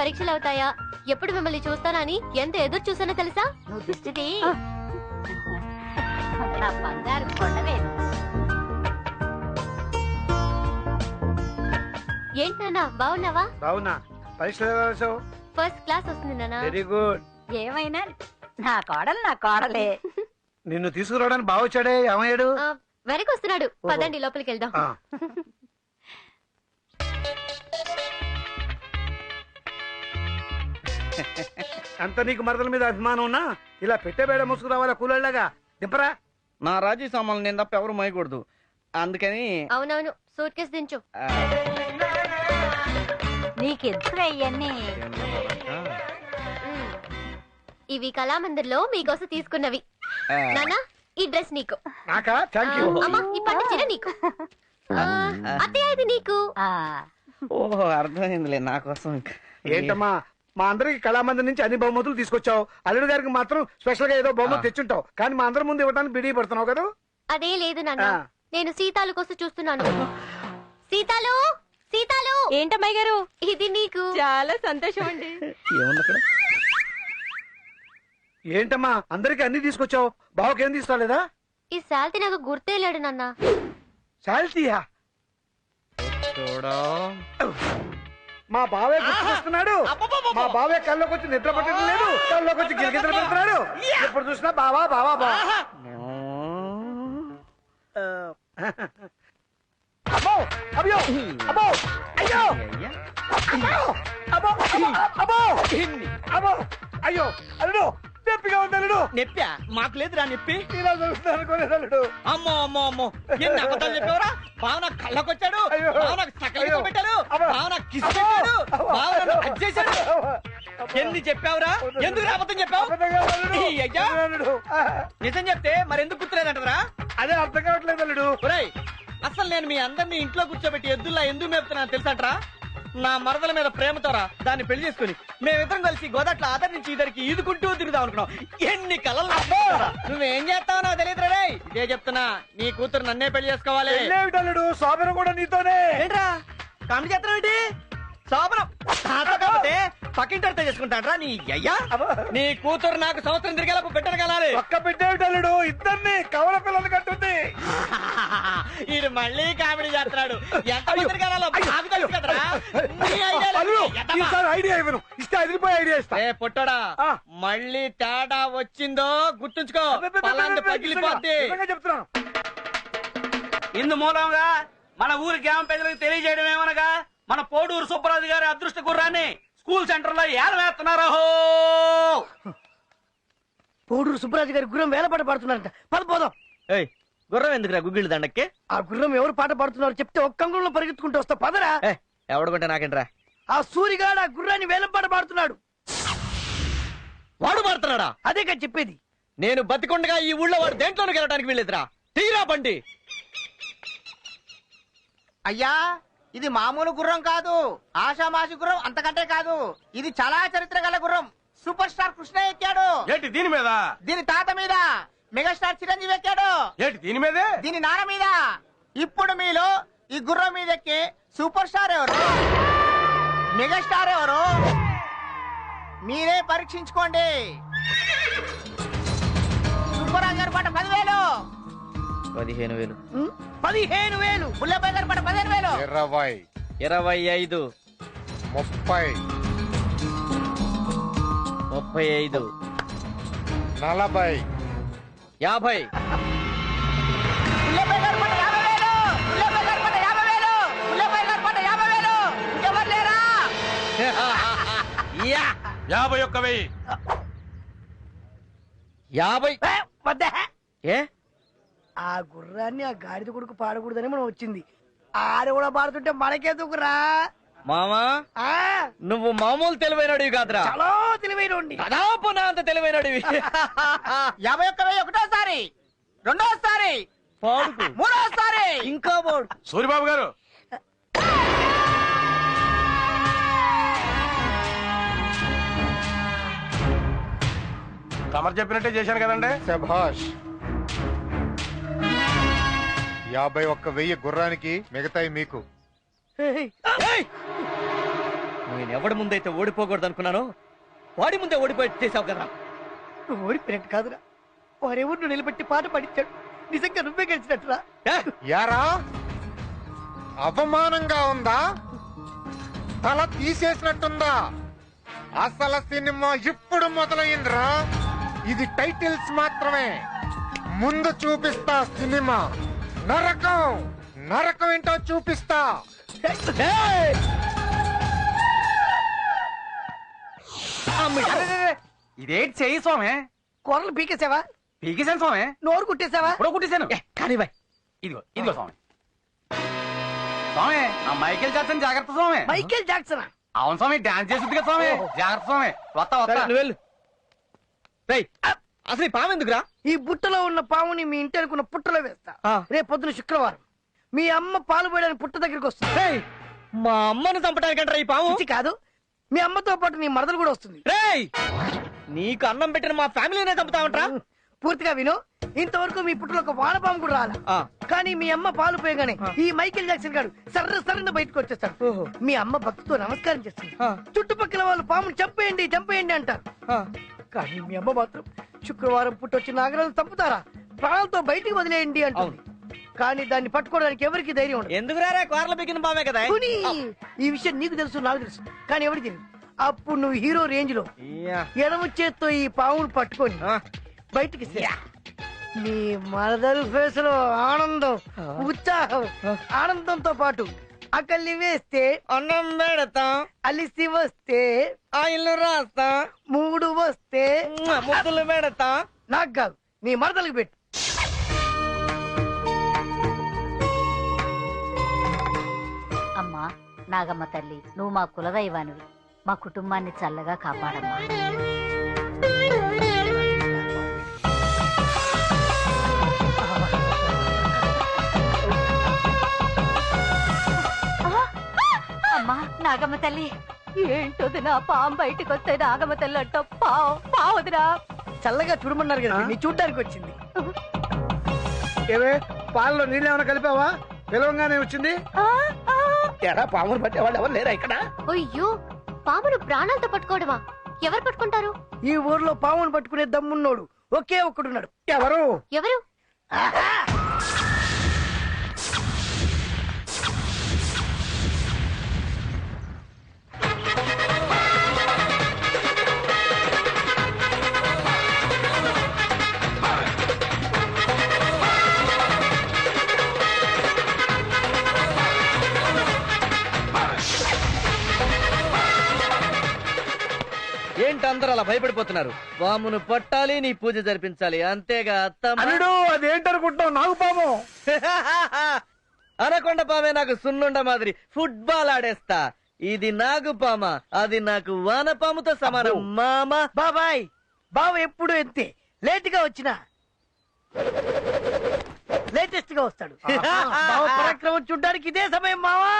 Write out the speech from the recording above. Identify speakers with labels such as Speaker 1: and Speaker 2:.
Speaker 1: పరీక్షలు అవుతాయా? ఎప్పుడు మిమ్మల్ని చూస్తానా అని ఎంత ఎదురు చూసానో తెలుసా?
Speaker 2: నువ్వు దిష్టిది నా బంగారు కొండవే.
Speaker 1: ఏంటి నాన్న బాగున్నావా?
Speaker 3: బావునా పరీక్షలు ఎలా రాసావు
Speaker 1: ఫస్ట్ క్లాస్ వస్తుంది నాన్న.
Speaker 3: వెరీ గుడ్
Speaker 2: ఏమైనా? నా కోడలు నా కోడలే.
Speaker 3: నిన్ను తీసుకురావడానికి బాగా వచ్చాడే ఏమయ్యాడు?
Speaker 1: ఆ, వెనక్కి వస్తున్నాడు. పదండి లోపలికి వెళ్దాం.
Speaker 3: ఆ. అంత నీకు మరదల మీద అభిమానం ఉన్నా? ఇలా పెట్టేబేడ ముసుగు రావాలా కూలళ్ళగా దింపరా.
Speaker 4: నా రాజీ సామాన్లు నేను తప్ప ఎవరు మోయకూడదు. అందుకని
Speaker 1: అవునవును సూట్ కేసు దించు.
Speaker 2: నీకెందుకు ఇవన్నీ.
Speaker 1: ఇవి కళామందిర్లో మీకోసం తీసుకున్నవి.
Speaker 4: ఆ,
Speaker 1: నాన్న ఈ డ్రెస్ నీకు.
Speaker 3: నాకా? Thank you.
Speaker 1: అమ్మా ఈ పట్టు చీర నీకు అత్తయ్య ఇది నీకు.
Speaker 2: ఆ,
Speaker 4: ఓహో అర్థమైందిలే నా కోసం.
Speaker 3: ఏంటమ్మా? మా అందరికి కళామంది నుంచి అన్ని బహుమతులు తీసుకొచ్చావు. అల్లుడు గారికి మాత్రం స్పెషల్గా ఏదో బహుమతి. తెచ్చుంటావు. కానీ మా అందరి ముందు ఇవ్వడానికి బిడీ పడుతున్నావు కదా?
Speaker 1: అదే లేదు నాన్న. నేను సీతాలు కోసం చూస్తున్నాను. సీతాలు! సీతాలు!
Speaker 5: ఏంటమ్మాయి గారు?
Speaker 1: ఇది నీకు.
Speaker 5: చాలా సంతోషం అండి.
Speaker 4: ఏముంది అక్కడ?
Speaker 3: ఏంటమ్మా అందరికి అన్ని తీసుకొచ్చావు? బావకేం తీసుకోలేదా
Speaker 1: ఈ శాల్తీ నాకు గుర్తే లేడు నాన్న.
Speaker 3: శాల్తీయా
Speaker 4: చూడా.
Speaker 3: మా బావే గుర్తుకొస్తున్నాడు మా బావే కల్లోకి వచ్చి నిద్ర పట్టడం లేదు కల్లోకి వచ్చి గిరిగిద్దరు పెడుతున్నాడు. ఎప్పుడు చూసినా బావా బావా బావా. అబ్బో అయ్యో అబ్బో అయ్యో. అబ్బో అబ్బో అబ్బో అబ్బో అబ్బో. అయ్యో అల్లుడు. నొప్పిగా ఉంది అల్లుడు?
Speaker 4: నెప్పా? మాకు లేదురా నెప్పి.
Speaker 3: ఇలా చూస్తున్నాను అనుకోలేదు
Speaker 4: అమ్మో అమ్మో అమ్మో. ఎన్ని అబద్ధాలు చెప్పావురా? భావన కళ్ళకొచ్చాడు. భావన. సకలితో పెట్టాడు. భావన కిస్ పెట్టాడు. భావన హగ్ చేశాడు. ఎన్ని చెప్పావురా? ఎందుకు రా అబద్ధం చెప్పావు? అయ్యా. నిజం చెప్తే మరి ఎందుకు గుర్తులేదంటారా
Speaker 3: అదే అర్థం కావట్లేదు అల్లుడు.
Speaker 4: అసలు నేను మీ అందరిని ఇంట్లో కూర్చోబెట్టి ఎద్దుల్లా ఎందుకు మేపుతున్నాను తెలుసంటరా? నా మరదల మీద ప్రేమతోరా దాన్ని పెళ్ళి చేసుకుని మేమిద్దరం కలిసి గోదట్ల ఆదరించి ఇద్దరికి ఈదుకుంటూ తిరుగుదాం అనుకున్నాం. ఎన్ని కలలు నాకున్నారా? నువ్వేం చేస్తావో నాకు తెలియదు రే ఇదే చెప్తున్నా నీ కూతురు నన్నే పెళ్ళి చేసుకోవాలి.
Speaker 3: కూడా నీతోనే.
Speaker 4: ఏంట్రా? కామెడీ చేస్తున్నావు ఏంటి? కాకపోతే చేసుకుంటాడ్రా నీ అయ్యా? నీ కూతురు నాకు సంవత్సరం తిరిగేలా బిడ్డను కలాలి
Speaker 3: పక్క పెట్టేమిటి అల్లుడు ఇద్దరిని కవల పిల్లలు
Speaker 4: ఈడు మళ్ళీ కామెడీ చేస్తున్నాడు. ఎంత
Speaker 3: అయ్యో,
Speaker 4: మందిని కనాలో
Speaker 3: అయ్యో,
Speaker 4: నాకు తెలుసు
Speaker 3: అయ్యో.
Speaker 4: కదరా? నీ ఐడియాలు
Speaker 3: అల్లుడు
Speaker 4: ఎత్తమా.
Speaker 3: ఈసారి ఐడియా ఇవ్వను. ఇస్తే అదిరిపోయి ఐడియా ఇస్తా.
Speaker 4: ఏ పుట్టడా
Speaker 3: ఆ.
Speaker 4: మళ్ళీ తేడా వచ్చిందో గుర్తుంచుకో.
Speaker 3: అబ్బబ్బబ్బ,
Speaker 4: పలాంటి
Speaker 3: నిజంగా,
Speaker 4: పగిలిపోద్ది.
Speaker 3: నిజంగా చెప్తున్నాను.
Speaker 6: ఇందు మూలంగా మన ఊరి గ్రామ ప్రజలకు తెలియజేయడం ఏమనగా మన పోడూరు సుబ్బరాజు గారి అదృష్ట గుర్రాన్ని స్కూల్ సెంటర్లో ఏలవేస్తున్నారు
Speaker 7: పోడూరు సుబ్బరాజు గారి గుర్రం వేల పాట పాడుతున్నారంట. పద పోదాం.
Speaker 4: ఏయ్ గుర్రం ఎందుకురా గుగ్గిళ్ళు దండక్కి?
Speaker 7: ఆ గుర్రం ఎవరు పాట పాడుతున్నారు చెప్తే ఒక్క అంగుళంలో పరిగెత్తుకుంటూ వస్తా. పదరా?
Speaker 4: ఏ ఎవడుకుంటే నాకేంట్రా?
Speaker 7: ఆ సూరిగాడు ఆ గుర్రాన్ని వేలం పాట పాడుతున్నాడు.
Speaker 4: వాడు మారుతున్నాడా
Speaker 7: అదే కదా చెప్పేది.
Speaker 4: నేను బతికొండగా ఈ ఊళ్ళో వాడు దేంట్లోనూ వెళ్ళడానికి వీళ్ళేదురా తీరా బండి.
Speaker 8: అయ్యా ఇది మామూలు గుర్రం కాదు. ఆషామాషి గుర్రం అంతకంటే కాదు. ఇది చాలా చరిత్ర గల గుర్రం. సూపర్ స్టార్ కృష్ణ ఎక్కాడు.
Speaker 6: ఏంటి దీని మీద?
Speaker 8: దీని తాత మీద. మెగాస్టార్ చిరంజీవి ఎక్కాడు.
Speaker 6: ఏంటి దీని మీదే?
Speaker 8: దీని నాన్న మీద. ఇప్పుడు మీలో ఈ గుర్రం మీద ఎక్కి సూపర్ స్టార్ ఎవరు? మెగాస్టార్ ఎవరు? మీరే పరీక్షించుకోండి. సుబ్బరాజు గారి పాట పదివేలు.
Speaker 4: పదిహేను వేలు?
Speaker 7: పదిహేను వేలు.
Speaker 8: బుల్లబాయ్ గారి పాట పదిహేను వేలు.
Speaker 9: ఇరవై.
Speaker 4: ఇరవై ఐదు.
Speaker 9: ముప్పై.
Speaker 4: ముప్పై ఐదు.
Speaker 9: నలభై.
Speaker 4: యాభై.
Speaker 8: యాభై
Speaker 6: ఒక్క వెయ్యి.
Speaker 4: యాభై.
Speaker 7: ఏ, ఆ గుర్రాన్ని ఆ గాడిద కొడుకు పాడకూడదని మనం వచ్చింది. ఆడ కూడా పాడుతుంటే మనకెందుకురా?
Speaker 4: మామా
Speaker 7: ఆ?
Speaker 4: నువ్వు మామూలు తెలివైనడివి కాదురా.
Speaker 7: చాలా తెలివైన
Speaker 4: దాదాపు నా అంత తెలివైనడివి.
Speaker 8: యాభై ఒక్క వెయ్యి ఒకటోసారి రెండోసారి
Speaker 4: పాడుకు.
Speaker 8: మూడోసారి.
Speaker 4: ఇంకా పాడు
Speaker 6: సూరిబాబు గారు. తమరు చెప్పినట్టే చేశాను కదండి.
Speaker 9: శభాష్. యాభై ఒక్క వెయ్యి గుర్రానికి మిగతాయి మీకు!
Speaker 4: నేను ఎవడి ముందైతే ఓడిపోకూడదు అనుకున్నానో వాడి ముందే ఓడిపోయి చేసావు కదా
Speaker 7: నువ్వు ఓడిపోయినట్టు కాదురా. వారెవరు నువ్వు నిలబెట్టి పాట పాడించాడు. నిజంగా నువ్వే గెలిచినట్టురా?
Speaker 9: యారా? అవమానంగా ఉందా? తల తీసేసినట్టుందా? అసలు సినిమా ఇప్పుడు మొదలైందిరా. ఇది టైటిల్స్ మాత్రమే. ముందు చూపిస్తా సినిమా. నరకం! నరకం ఏంటో చూపిస్తా!
Speaker 6: ఇదేంటి చెయ్యి స్వామి?
Speaker 7: కూరలు పీకేసావా?
Speaker 6: పీకేశాను స్వామి.
Speaker 7: నోరు కుట్టేసావా
Speaker 6: ఇప్పుడు కుట్టేశాను.
Speaker 4: ఏ, కానీ బాయ్
Speaker 6: ఇదిగో ఇదిగో స్వామి. స్వామి ఆ మైకేల్ జాక్సన్ జాగ్రత్త స్వామి.
Speaker 7: Michael Jackson?
Speaker 6: అవును స్వామి డాన్స్ చేస్తుంది కదా స్వామి. జాగ్రత్త స్వామి. వస్తా
Speaker 4: సరే,
Speaker 6: వస్తా
Speaker 4: నువ్వు వెళ్ళు. రేయ్, అసలు ఈ పాము ఎందుకురా?
Speaker 7: ఈ బుట్టలో ఉన్న పాముని మీ ఇంటి అనుకున్న పుట్టలో వేస్తా. రేపు పొద్దున శుక్రవారం. మీ అమ్మ పాలు పోయడానికి పుట్ట దగ్గరికి వస్తుంది.
Speaker 4: రేయ్, మా అమ్మను చంపడానికంటారా ఈ పాము?
Speaker 7: కాదు. మీ అమ్మతో పాటు నీ మరదలు కూడా వస్తుంది.
Speaker 4: రేయ్ నీకు అన్నం పెట్టిన మా ఫ్యామిలీనే చంపుతామంటరా
Speaker 7: పూర్తిగా విను. ఇంతవరకు మీ పుట్టలో ఒక వానపాము కూడా రాలా.
Speaker 4: ఆ.
Speaker 7: కానీ మీ అమ్మ పాలు పోయగానే ఈ మైకేల్ జాక్సన్ గారు సర్ర సర్రన బయటకు వచ్చేస్తాడు.
Speaker 4: ఓహో.
Speaker 7: మీ అమ్మ భక్తితో నమస్కారం చేస్తుంది.
Speaker 4: ఆ.
Speaker 7: చుట్టుపక్కల వాళ్ళు పాముని చంపేయండి చంపేయండి అంటారు.
Speaker 4: ఆ.
Speaker 7: కానీ మీ అమ్మ మాత్రం శుక్రవారం పుట్టొచ్చి నాగరాజు చంపుతారా? ప్రాణాలతో బయటికి వదిలేయండి అంటుంది. కానీ దాన్ని పట్టుకోవడానికి ఎవరికి ధైర్యం ఉండదు.
Speaker 4: ఎందుకు రారా? కూరలు పీకిన పామే కదా.
Speaker 7: పోనీ, ఈ విషయం నీకు తెలుసు నాకు తెలుసు. కానీ ఎవరికి తెలియదు అప్పుడు నువ్వు హీరో రేంజ్లో
Speaker 4: ఇయ్యా.
Speaker 7: ఎడమ చేత్తో ఈ పావును పట్టుకొని
Speaker 4: ఆ.
Speaker 7: బయటికి. నీ మరదలు ఫేస్లో ఆనందం ఉత్సాహం ఆనందంతో పాటు అకల్లి వేస్తే
Speaker 4: అన్నం పెడతాం.
Speaker 7: అలిసి వస్తే
Speaker 4: ఆయిల్ రాస్తాం.
Speaker 7: మూడు వస్తే
Speaker 4: ముద్దులు పెడతాం.
Speaker 7: నాకు కాదు నీ మరదలకు పెట్టు.
Speaker 2: నాగమ్మ తల్లి నువ్వు మా కులదైవానివి. మా కుటుంబాన్ని చల్లగా కాపాడమ్మా. అమ్మా నాగమ్మ తల్లి.
Speaker 5: ఏంటోది నా పాము బయటకు వస్తే నాగమ్మ తెల్లట్ట పావు పావుదిరా.
Speaker 7: చల్లగా చూడమన్నారు కదా నీ చూడడానికి వచ్చింది.
Speaker 3: ఏవే పాలలో నీళ్ళు ఏమైనా కలిపావా? పిలవంగానే వచ్చింది? ఎరా పామును పట్టేవాళ్ళు ఎవరు లేరా ఇక్కడ?
Speaker 1: అయ్యో పామును ప్రాణాలతో పట్టుకోవడమా? ఎవరు పట్టుకుంటారు?
Speaker 7: ఈ ఊర్లో పావును పట్టుకునే దమ్మున్నోడు ఒకే ఒక్కడున్నాడు
Speaker 3: ఎవరు?
Speaker 1: ఎవరు?
Speaker 4: ఏంటి అందరూ అలా భయపడిపోతున్నారు. పామును పట్టాలి నీ పూజ జరిపించాలి. అంతేగా అత్తమ్మ.
Speaker 3: అల్లుడు అదేంటనుకుంటావు నాకు పాము
Speaker 4: అనకొండ పామే నాకు సున్నుండ మాదిరి. ఫుట్బాల్ ఆడేస్తా. ఇది నాగు పామ అది నాకు వానపాముతో సమానం. మామ.
Speaker 7: బాబాయ్ బావ ఎప్పుడు ఎంతే లేట్గా వచ్చినా లేటెస్ట్గా వస్తాడు. బావ పరాక్రమం చూడ్డానికి ఇదే సమయం మావా.